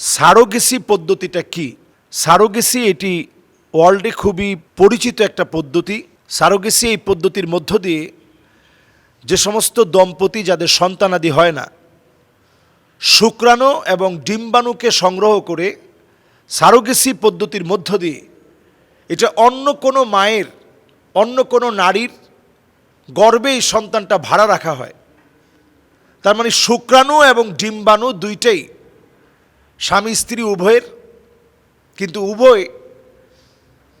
Surrogacy পদ্ধতিটা কি? Surrogacy এটি ওয়ার্ল্ডে খুবই পরিচিত একটা পদ্ধতি। সারোগেসি এই পদ্ধতির মধ্য দিয়ে যে সমস্ত দম্পতি যাদের সন্তানাদি হয় না, শুক্রাণু এবং ডিম্বাণুকে সংগ্রহ করে সারোগেসি পদ্ধতির মধ্য দিয়ে এটা অন্য কোনো মায়ের, অন্য কোনো নারীর গর্বে এই সন্তানটা ভাড়া রাখা হয়। তার মানে শুক্রাণু এবং ডিম্বাণু দুইটাই স্বামী, স্ত্রী উভয়ের, কিন্তু উভয়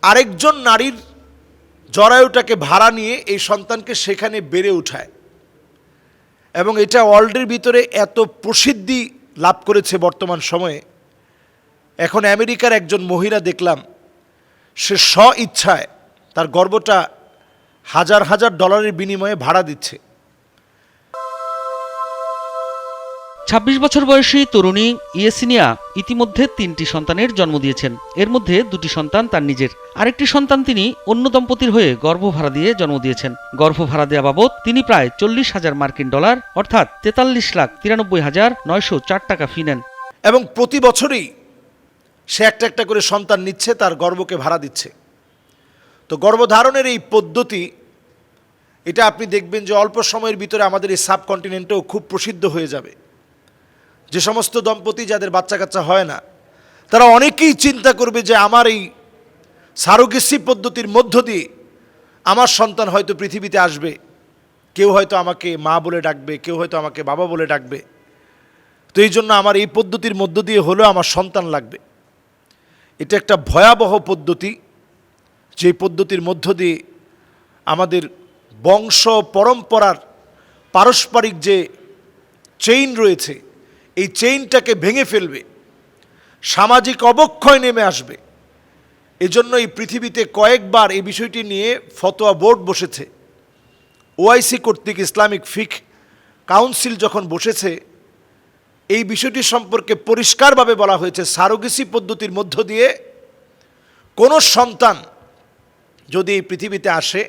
আরেকজন নারীর জরায়ুটাকে ভাড়া নিয়ে এই সন্তানকে সেখানে বেড়ে উঠায়। এবং এটা ওয়ার্ল্ডের ভিতরে এত প্রসিদ্ধি লাভ করেছে বর্তমান সময়ে। এখন আমেরিকার একজন মহিলা দেখলাম, সে স্ব ইচ্ছায় তার গর্বটা হাজার হাজার ডলারের বিনিময়ে ভাড়া দিচ্ছে। ছাব্বিশ বছর বয়সী তরুণী ইয়েসিনিয়া ইতিমধ্যে তিনটি সন্তানের জন্ম দিয়েছেন। এর মধ্যে দুটি সন্তান তার নিজের। আরেকটি সন্তান তিনি অন্য দম্পতির হয়ে গর্ভভাড়া দিয়ে জন্ম দিয়েছেন। গর্ভভাড়া দেওয়া বাবদ তিনি প্রায় চল্লিশ হাজার মার্কিন ডলার, অর্থাৎ তেতাল্লিশ লাখ তিরানব্বই হাজার নয়শো চার টাকা ফি নেন। এবং প্রতি বছরই সে একটা একটা করে সন্তান নিচ্ছে, তার গর্ভকে ভাড়া দিচ্ছে। তো গর্ভধারণের এই পদ্ধতি, এটা আপনি দেখবেন যে অল্প সময়ের ভিতরে আমাদের এই সাবকন্টিনেন্টেও খুব প্রসিদ্ধ হয়ে যাবে। যে সমস্ত দম্পতি যাদের বাচ্চা কাচ্চা হয় না, তারা অনেকেই চিন্তা করবে যে আমার এই সারোগেসি পদ্ধতির মধ্য দিয়ে আমার সন্তান হয়তো পৃথিবীতে আসবে। কেউ হয়তো আমাকে মা বলে ডাকবে, কেউ হয়তো আমাকে বাবা বলে ডাকবে। তো এই জন্য আমার এই পদ্ধতির মধ্য দিয়ে হলেও আমার সন্তান লাগবে। এটা একটা ভয়াবহ পদ্ধতি, যে পদ্ধতির মধ্য দিয়ে আমাদের বংশ পরম্পরার পারস্পরিক যে চেইন রয়েছে এই চেইনটাকে ভেঙে ফেলবে, সামাজিক অবক্ষয় নেমে আসবে। এজন্য এই পৃথিবীতে কয়েকবার এই বিষয়টি নিয়ে ফতোয়া বোর্ড বসেছে। ওআইসি কর্তৃক ইসলামিক ফিক কাউন্সিল যখন বসেছে, এই বিষয়টি সম্পর্কে পরিষ্কারভাবে বলা হয়েছে। সারোগেসি পদ্ধতির মধ্য দিয়ে কোনো সন্তান যদি এই পৃথিবীতে আসে,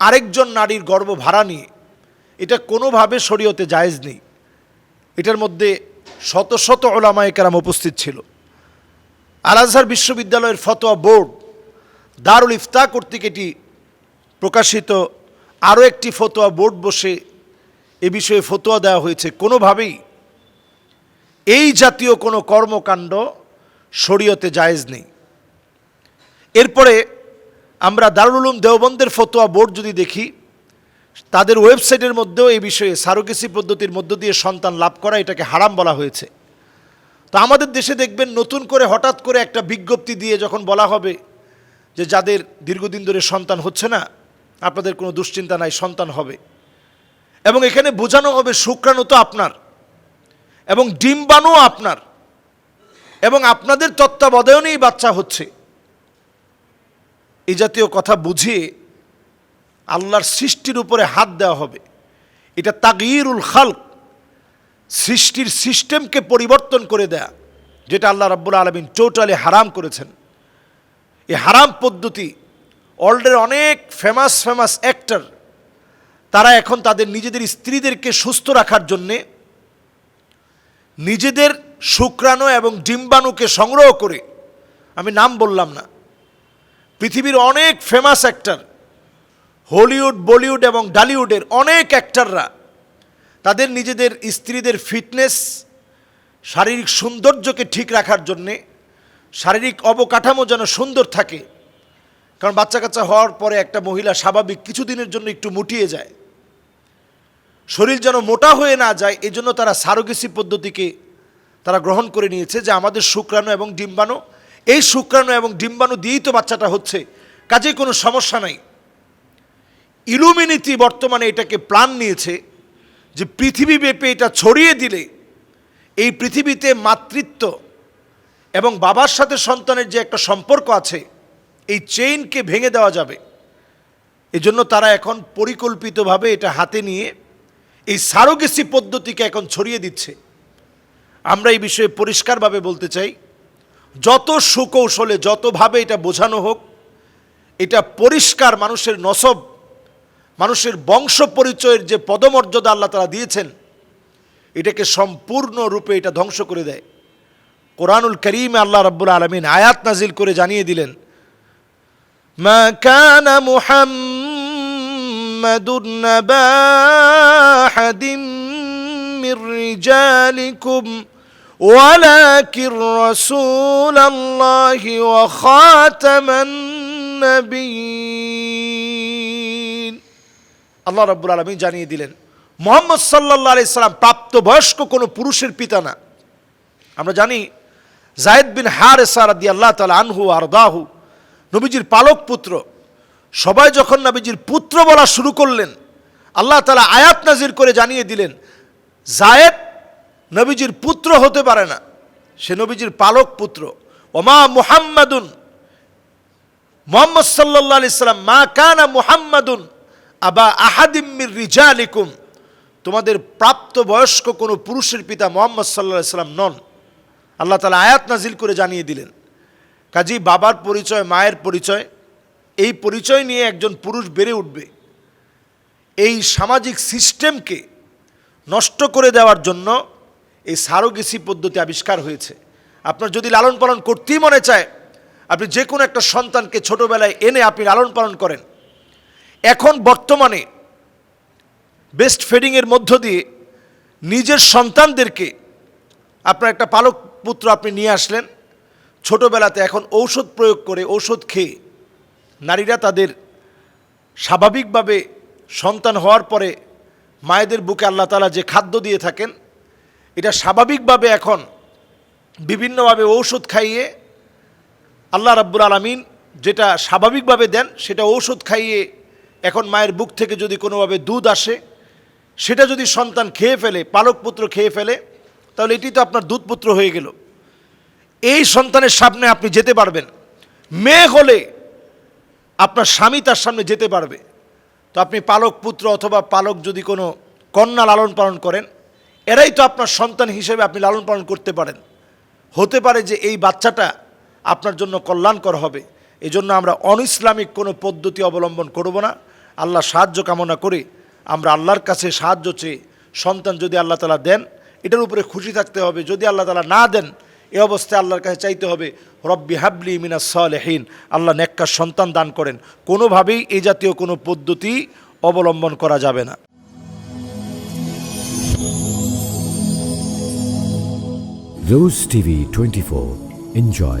আরেকজন নারীর গর্ভ ভাড়া নিয়ে, এটা কোনোভাবে শরীয়তে জায়েজ নেই। এটার মধ্যে শত শত ওলামায়ে কেরাম উপস্থিত ছিল। আল আজহার বিশ্ববিদ্যালয়ের ফতোয়া বোর্ড দারুল ইফতা কর্তৃক এটি প্রকাশিত। আরও একটি ফতোয়া বোর্ড বসে এ বিষয়ে ফতোয়া দেওয়া হয়েছে। কোনোভাবেই এই জাতীয় কোনো কর্মকাণ্ড শরীয়তে জায়েজ নেই। এরপরে আমরা দারুল উলুম দেওবন্দের ফতোয়া বোর্ড যদি দেখি তাদের ওয়েবসাইটের মধ্যেও এই বিষয়ে সারোগেসি পদ্ধতির মধ্য দিয়ে সন্তান লাভ করা এটাকে হারাম বলা হয়েছে। তো আমাদের দেশে দেখবেন নতুন করে হঠাৎ করে একটা বিজ্ঞপ্তি দিয়ে যখন বলা হবে যে যাদের দীর্ঘদিন ধরে সন্তান হচ্ছে না, আপনাদের কোনো দুশ্চিন্তা নাই, সন্তান হবে। এবং এখানে বোঝানো হবে শুক্রাণু তো আপনার, এবং ডিম্বাণু আপনার, এবং আপনাদের তত্ত্বাবধানেই বাচ্চা হচ্ছে। এই জাতীয় কথা বুঝিয়ে আল্লাহর সৃষ্টির উপরে হাত দেওয়া হবে। এটা তাগিরুল খালক। সৃষ্টির সিস্টেমকে পরিবর্তন করে দেয়া, যেটা আল্লাহ রাব্বুল আলমিন টোটালি হারাম করেছেন। এই হারাম পদ্ধতি, ওয়ার্ল্ডের অনেক ফেমাস ফেমাস অ্যাক্টর, তারা এখন তাদের নিজেদের স্ত্রীদেরকে সুস্থ রাখার জন্যে নিজেদের শুক্রাণু এবং ডিম্বাণুকে সংগ্রহ করে, আমি নাম বললাম না, পৃথিবীর অনেক ফেমাস অ্যাক্টর হলিউড, বলিউড এবং ডালিউডের অনেক অ্যাক্টাররা তাদের নিজেদের স্ত্রীদের ফিটনেস, শারীরিক সৌন্দর্যকে ঠিক রাখার জন্যে শারীরিক অবকাঠামো যেন সুন্দর থাকে, কারণ বাচ্চা কাচ্চা হওয়ার পরে একটা মহিলা স্বাভাবিক কিছুদিনের জন্য একটু মুটিয়ে যায়। শরীর যেন মোটা হয়ে না যায়, এজন্য তারা সারোগেসি পদ্ধতিকে তারা গ্রহণ করে নিয়েছে যে আমাদের শুক্রাণু এবং ডিম্বাণু, এই শুক্রাণু এবং ডিম্বাণু দিয়েই তো বাচ্চাটা হচ্ছে কাজে কোনো সমস্যা নাই। ইলুমিনিটি বর্তমানে এটাকে প্ল্যান নিয়েছে যে পৃথিবী পৃথিবীব্যাপী এটা ছড়িয়ে দিলে এই পৃথিবীতে মাতৃত্ব এবং বাবার সাথে সন্তানের যে একটা সম্পর্ক আছে, এই চেইনকে ভেঙে দেওয়া যাবে। এজন্য তারা এখন পরিকল্পিতভাবে এটা হাতে নিয়ে এই সারোগেসি পদ্ধতিকে এখন ছড়িয়ে দিচ্ছে। আমরা এই বিষয়ে পরিষ্কারভাবে বলতে চাই, যত সুকৌশলে যতভাবে এটা বোঝানো হোক, এটা পরিষ্কার মানুষের নসব মানুষের বংশ পরিচয়ের যে পদমর্যাদা আল্লাহ তারা দিয়েছেন এটাকে সম্পূর্ণরূপে এটা ধ্বংস করে দেয় কোরআনুল করিমে আল্লাহ রব্বুল আলমিন আয়াত নাজিল করে জানিয়ে দিলেন মা কানা মুহাম্মাদুন নাবা আহাদিম মির রিজালিকুম ولكن رسول الله وخاتم النبيين আল্লাহ রাব্বুল আলমিন জানিয়ে দিলেন, মোহাম্মদ সাল্লাহ আলি সাল্লাম প্রাপ্তবয়স্ক কোনো পুরুষের পিতা না। আমরা জানি জায়দ বিন হার এসারাদি আল্লাহ তালা আনহু আরদাহু, নবীজির পালক পুত্র। সবাই যখন নবীজির পুত্র বলা শুরু করলেন, আল্লাহ তালা আয়াত নাজির করে জানিয়ে দিলেন, জায়েদ নবীজির পুত্র হতে পারে না, সে নবীজির পালক পুত্র। ওমা মুহাম্মাদুন, মোহাম্মদ সাল্লাহ আলি সাল্লাম মা কানা মুহাম্মাদুন আবা আহাদিম্মির রিজালিকুম। তোমাদের প্রাপ্তবয়স্ক কোনো পুরুষের পিতা মোহাম্মদ সাল্লাহ সাল্লাম নন। আল্লাহ তালা আয়াত নাজিল করে জানিয়ে দিলেন, কাজী বাবার পরিচয়, মায়ের পরিচয়, এই পরিচয় নিয়ে একজন পুরুষ বেড়ে উঠবে। এই সামাজিক সিস্টেমকে নষ্ট করে দেওয়ার জন্য এই সারোগেসি পদ্ধতি আবিষ্কার হয়েছে। আপনার যদি লালন পালন করতেই মনে চায়, আপনি যে কোনো একটা সন্তানকে ছোটবেলায় এনে আপনি লালন পালন করেন। এখন বর্তমানে বেস্ট ফেডিংয়ের মধ্য দিয়ে নিজের সন্তানদেরকে আপনার একটা পালক পুত্র আপনি নিয়ে আসলেন, ছোটোবেলাতে এখন ঔষধ প্রয়োগ করে ঔষধ খেয়ে নারীরা তাদের স্বাভাবিকভাবে সন্তান হওয়ার পরে মায়েদের বুকে আল্লাহ তালা যে খাদ্য দিয়ে থাকেন, এটা স্বাভাবিকভাবে এখন বিভিন্নভাবে ঔষধ খাইয়ে আল্লাহ রাব্বুল আলমিন যেটা স্বাভাবিকভাবে দেন, সেটা ঔষধ খাইয়ে এখন মায়ের বুক থেকে যদি কোনোভাবে দুধ আসে, সেটা যদি সন্তান খেয়ে ফেলে, পালক পুত্র খেয়ে ফেলে, তাহলে এটি তো আপনার দুধপুত্র হয়ে গেল। এই সন্তানের সামনে আপনি যেতে পারবেন। মেয়ে হলে আপনার স্বামী তার সামনে যেতে পারবে। তো আপনি পালক পুত্র অথবা পালক যদি কোনো কন্যা লালন পালন করেন, এরাই তো আপনার সন্তান হিসেবে আপনি লালন পালন করতে পারেন। হতে পারে যে এই বাচ্চাটা আপনার জন্য কল্যাণকর হবে। এই জন্য আমরা অন ইসলামিক কোনো পদ্ধতি অবলম্বন করব না। আল্লাহ সাহায্য কামনা করে। আমরা আল্লাহর কাছে সাহায্য চেয়ে সন্তান যদি আল্লাহ তালা দেন, এটার উপরে খুশি থাকতে হবে। যদি আল্লাহ তালা না দেন, এ অবস্থায় আল্লাহর কাছে চাইতে হবে, রব্বি হাবলি মিনা সালেহীন। আল্লাহ নেককার সন্তান দান করেন। কোনোভাবেই এই জাতীয় কোনো পদ্ধতি অবলম্বন করা যাবে না। Rose TV 24. Enjoy